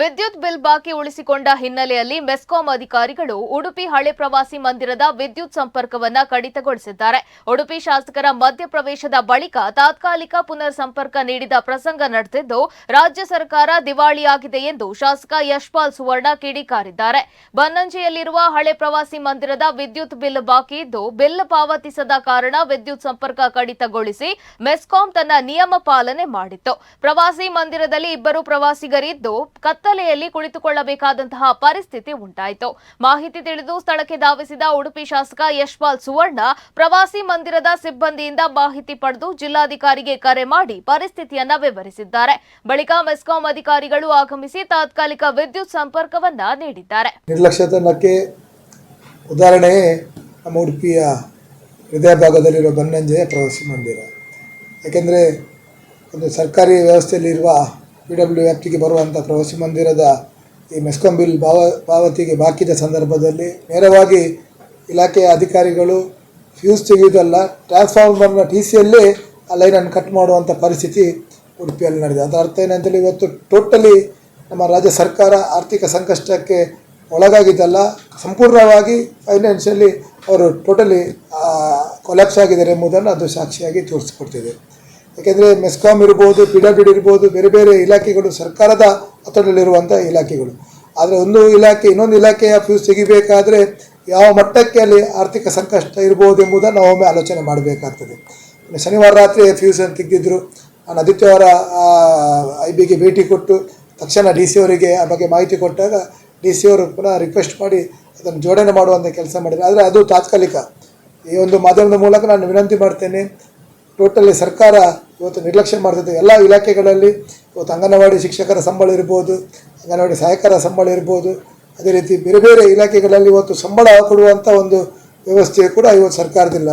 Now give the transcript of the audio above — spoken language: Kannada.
ವಿದ್ಯುತ್ ಬಿಲ್ ಬಾಕಿ ಉಳಿಸಿಕೊಂಡ ಹಿನ್ನೆಲೆಯಲ್ಲಿ ಮೆಸ್ಕಾಂ ಅಧಿಕಾರಿಗಳು ಉಡುಪಿ ಹಳೆ ಪ್ರವಾಸಿ ಮಂದಿರದ ವಿದ್ಯುತ್ ಸಂಪರ್ಕವನ್ನ ಕಡಿತಗೊಳಿಸಿದ್ದಾರೆ. ಉಡುಪಿ ಶಾಸಕರ ಮಧ್ಯಪ್ರವೇಶದ ಬಳಿಕ ತಾತ್ಕಾಲಿಕ ಪುನರ್ ಸಂಪರ್ಕ ನೀಡಿದ ಪ್ರಸಂಗ ನಡೆದಿದ್ದು, ರಾಜ್ಯ ಸರ್ಕಾರ ದಿವಾಳಿಯಾಗಿದೆ ಎಂದು ಶಾಸಕ ಯಶ್ಪಾಲ್ ಸುವರ್ಣ ಕಿಡಿಕಾರಿದ್ದಾರೆ. ಬನ್ನಂಜೆಯಲ್ಲಿರುವ ಹಳೆ ಪ್ರವಾಸಿ ಮಂದಿರದ ವಿದ್ಯುತ್ ಬಿಲ್ ಬಾಕಿ ಇದ್ದು, ಬಿಲ್ ಪಾವತಿಸದ ಕಾರಣ ವಿದ್ಯುತ್ ಸಂಪರ್ಕ ಕಡಿತಗೊಳಿಸಿ ಮೆಸ್ಕಾಂ ತನ್ನ ನಿಯಮ ಪಾಲನೆ ಮಾಡಿತ್ತು. ಪ್ರವಾಸಿ ಮಂದಿರದಲ್ಲಿ ಇಬ್ಬರು ಪ್ರವಾಸಿಗರಿದ್ದು ಕತ್ತಲೆಯಲ್ಲಿ ಕುಳಿತುಕೊಳ್ಳಬೇಕಾದಂತಹ ಪರಿಸ್ಥಿತಿ ಉಂಟಾಯಿತು. ಮಾಹಿತಿ ತಿಳಿದು ಸ್ಥಳಕ್ಕೆ ಧಾವಿಸಿದ ಉಡುಪಿ ಶಾಸಕ ಯಶ್ಪಾಲ್ ಸುವರ್ಣ ಪ್ರವಾಸಿ ಮಂದಿರದ ಸಿಬ್ಬಂದಿಯಿಂದ ಮಾಹಿತಿ ಪಡೆದು ಜಿಲ್ಲಾಧಿಕಾರಿಗೆ ಕರೆ ಮಾಡಿ ಪರಿಸ್ಥಿತಿಯನ್ನ ವಿವರಿಸಿದ್ದಾರೆ. ಬಳಿಕ ಮೆಸ್ಕಾಂ ಅಧಿಕಾರಿಗಳು ಆಗಮಿಸಿ ತಾತ್ಕಾಲಿಕ ವಿದ್ಯುತ್ ಸಂಪರ್ಕವನ್ನ ನೀಡಿದ್ದಾರೆ. ನಿರ್ಲಕ್ಷ್ಯತನಕ್ಕೆ ಉದಾಹರಣೆ ನಮ್ಮ ಉಡುಪಿಯ ಹೃದಯ ಭಾಗದಲ್ಲಿರುವ ಬನ್ನಂಜೆಯ ಪ್ರವಾಸಿ ಮಂದಿರ. ಯಾಕೆಂದರೆ ಒಂದು ಸರ್ಕಾರಿ ವ್ಯವಸ್ಥೆಯಲ್ಲಿರುವ ಪಿ ಡಬ್ಲ್ಯೂ ವ್ಯಾಪ್ತಿಗೆ ಬರುವಂಥ ಪ್ರವಾಸಿ ಮಂದಿರದ ಈ ಮೆಸ್ಕಾಂ ಬಿಲ್ ಪಾವ ಪಾವತಿಗೆ ಬಾಕಿದ ಸಂದರ್ಭದಲ್ಲಿ ನೇರವಾಗಿ ಇಲಾಖೆಯ ಅಧಿಕಾರಿಗಳು ಫ್ಯೂಸ್ ತೆಗೆಯುವುದಲ್ಲ ಟ್ರಾನ್ಸ್ಫಾರ್ಮರ್ನ ಟಿ ಸಿಯಲ್ಲೇ ಆ ಲೈನನ್ನು ಕಟ್ ಮಾಡುವಂಥ ಪರಿಸ್ಥಿತಿ ಉಡುಪಿಯಲ್ಲಿ ನಡೆದಿದೆ. ಅದರ ಅರ್ಥ ಏನಂತೇಳಿ, ಇವತ್ತು ಟೋಟಲಿ ನಮ್ಮ ರಾಜ್ಯ ಸರ್ಕಾರ ಆರ್ಥಿಕ ಸಂಕಷ್ಟಕ್ಕೆ ಒಳಗಾಗಿದ್ದಲ್ಲ, ಸಂಪೂರ್ಣವಾಗಿ ಫೈನಾನ್ಷಿಯಲಿ ಅವರು ಟೋಟಲಿ ಕೊಲ್ಯಾಪ್ಸ್ ಆಗಿದ್ದಾರೆ ಎಂಬುದನ್ನು ಅದು ಸಾಕ್ಷಿಯಾಗಿ ತೋರಿಸಿಕೊಡ್ತಿದೆ. ಯಾಕೆಂದರೆ ಮೆಸ್ಕಾಮ್ ಇರ್ಬೋದು, ಪಿ ಡಬ್ಲ್ಯೂ ಇರ್ಬೋದು, ಬೇರೆ ಬೇರೆ ಇಲಾಖೆಗಳು ಸರ್ಕಾರದ ಒತ್ತಡದಲ್ಲಿರುವಂಥ ಇಲಾಖೆಗಳು. ಆದರೆ ಒಂದು ಇಲಾಖೆ, ಇನ್ನೊಂದು ಇಲಾಖೆಯ ಫ್ಯೂಸ್ ತೆಗಿಬೇಕಾದರೆ ಯಾವ ಮಟ್ಟಕ್ಕೆ ಅಲ್ಲಿ ಆರ್ಥಿಕ ಸಂಕಷ್ಟ ಇರ್ಬೋದು ಎಂಬುದನ್ನು ನಾವೊಮ್ಮೆ ಆಲೋಚನೆ ಮಾಡಬೇಕಾಗ್ತದೆ. ಶನಿವಾರ ರಾತ್ರಿ ಫ್ಯೂಸನ್ನು ತೆಗೆದಿದ್ದರು ನಾನು ಆದಿತ್ಯವಾರ ಐ ಬಿಗೆ ಭೇಟಿ ಕೊಟ್ಟು, ತಕ್ಷಣ ಡಿ ಸಿ ಅವರಿಗೆ ಆ ಬಗ್ಗೆ ಮಾಹಿತಿ ಕೊಟ್ಟಾಗ ಡಿ ಸಿ ಅವರು ಪುನಃ ರಿಕ್ವೆಸ್ಟ್ ಮಾಡಿ ಅದನ್ನು ಜೋಡಣೆ ಮಾಡುವಂಥ ಕೆಲಸ ಮಾಡಿದ್ದಾರೆ ಆದರೆ ಅದು ತಾತ್ಕಾಲಿಕ. ಈ ಒಂದು ಮಾಧ್ಯಮದ ಮೂಲಕ ನಾನು ವಿನಂತಿ ಮಾಡ್ತೇನೆ ಟೋಟಲಿ ಸರ್ಕಾರ ಇವತ್ತು ನಿರ್ಲಕ್ಷ್ಯ ಮಾಡ್ತಿದೆ. ಎಲ್ಲ ಇಲಾಖೆಗಳಲ್ಲಿ ಇವತ್ತು ಅಂಗನವಾಡಿ ಶಿಕ್ಷಕರ ಸಂಬಳ ಇರ್ಬೋದು, ಅಂಗನವಾಡಿ ಸಹಾಯಕರ ಸಂಬಳ ಇರ್ಬೋದು, ಅದೇ ರೀತಿ ಬೇರೆ ಬೇರೆ ಇಲಾಖೆಗಳಲ್ಲಿ ಇವತ್ತು ಸಂಬಳ ಕೊಡುವಂಥ ಒಂದು ವ್ಯವಸ್ಥೆ ಕೂಡ ಇವತ್ತು ಸರ್ಕಾರದಿಲ್ಲ